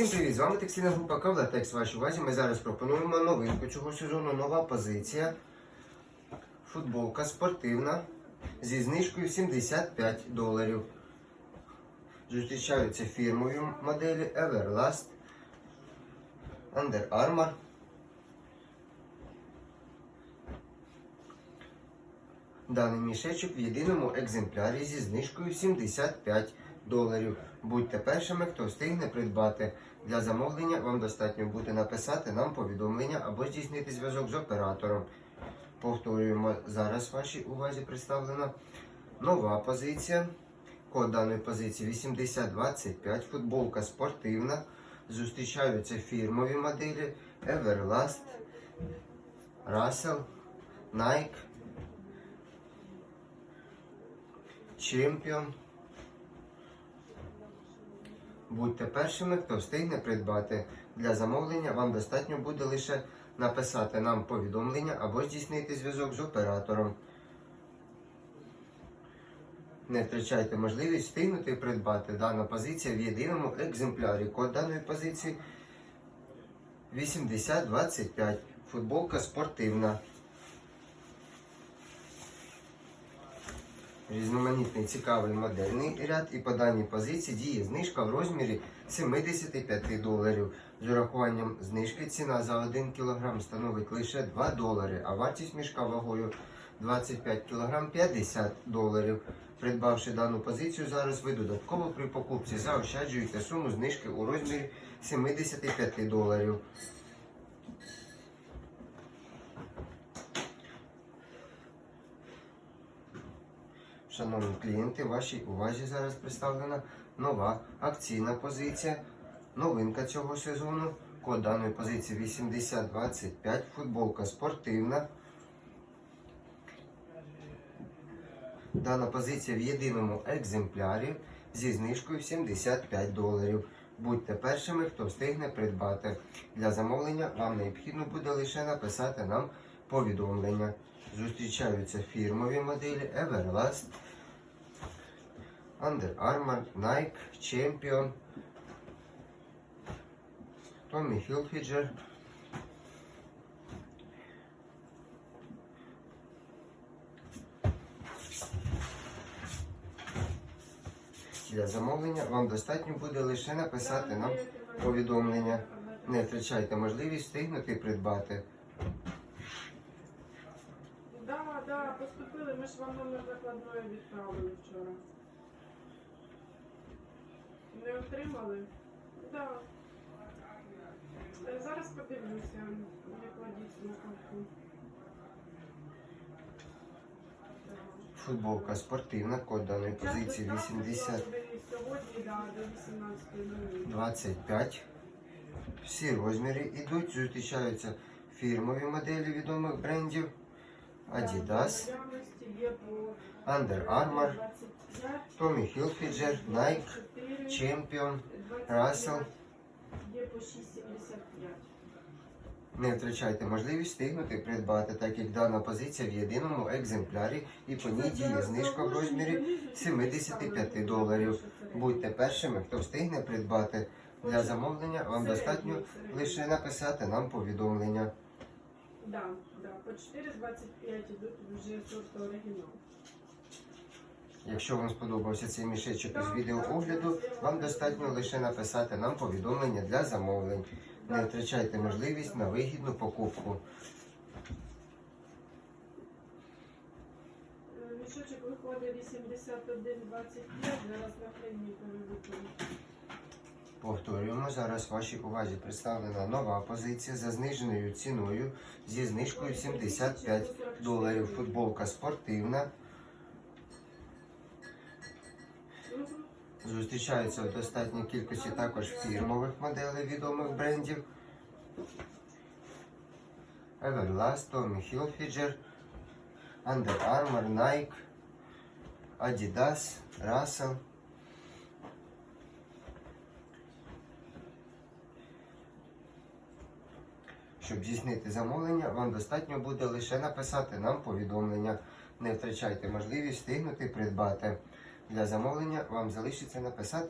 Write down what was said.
Всім привіт! З вами текстильна група Кавлатекс. Вашій увазі ми зараз пропонуємо новинку цього сезону. Нова позиція. Футболка спортивна зі знижкою 75 доларів. Зустрічаються фірмові моделі Everlast, Under Armour. Даний мішечок в єдиному екземплярі зі знижкою 75 доларів. Будьте першими, хто встигне придбати. Для замовлення вам достатньо буде написати нам повідомлення або здійснити зв'язок з оператором. Повторюємо, зараз вашій увазі представлена нова позиція. Код даної позиції 8025, футболка спортивна. Зустрічаються фірмові моделі Everlast, Russell, Nike, Champion. Будьте першими, хто встигне придбати. Для замовлення вам достатньо буде лише написати нам повідомлення або здійснити зв'язок з оператором. Не втрачайте можливість встигнути придбати. Дана позиція в єдиному екземплярі. Код даної позиції 8025. Футболка спортивна. Різноманітний цікавий модельний ряд і по даній позиції діє знижка в розмірі 75 доларів. З урахуванням знижки ціна за 1 кг становить лише 2 долари, а вартість мішка вагою 25 кг 50 доларів. Придбавши дану позицію, зараз ви додатково при покупці заощаджуєте суму знижки у розмірі 75 доларів. Шановні клієнти, вашій увазі зараз представлена нова акційна позиція. Новинка цього сезону. Код даної позиції 8025. Футболка спортивна. Дана позиція в єдиному екземплярі зі знижкою 75 доларів. Будьте першими, хто встигне придбати. Для замовлення вам необхідно буде лише написати нам повідомлення. Зустрічаються фірмові моделі Everlast, Under Armour, Nike, Champion, Tommy Hilfiger. Для замовлення вам достатньо буде лише написати нам повідомлення. Не втрачайте можливість встигнути придбати. Да, да, поступили. Ми ж вам номер закладної відправили вчора. Отримали? Да. Е, Зараз подивлюся, не кладіть слухавку. Футболка спортивна, код даної позиції 80 Сьогодні, да, до 18.00. 25. Всі розміри йдуть, зустрічаються фірмові моделі відомих брендів Adidas, Under Armour, 25, Tommy Hilfiger, Nike, Champion, Russell. Є по 6,75. Не втрачайте можливість встигнути придбати, так як дана позиція в єдиному екземплярі і по ній діє знижка в розмірі 75 доларів. Будьте першими, хто встигне придбати. Для замовлення вам достатньо лише написати нам повідомлення. Да, да, по 4,25 йдуть вже сорт оригінал. Якщо вам сподобався цей мішечок із відеоогляду, вам достатньо лише написати нам повідомлення для замовлень. Не втрачайте можливість на вигідну покупку. Мішочок виходить 81,25, зараз на хрені перевиконуємо. Повторюємо, зараз вашій увазі представлена нова позиція за зниженою ціною зі знижкою 75 доларів. Футболка спортивна. Мгм. Зустрічаються в достатній кількості також фірмових моделей відомих брендів. Everlast, Tommy Hilfiger, Under Armour, Nike, Adidas, Russell. Щоб здійснити замовлення, вам достатньо буде лише написати нам повідомлення. Не втрачайте можливість встигнути придбати. Для замовлення вам залишиться написати.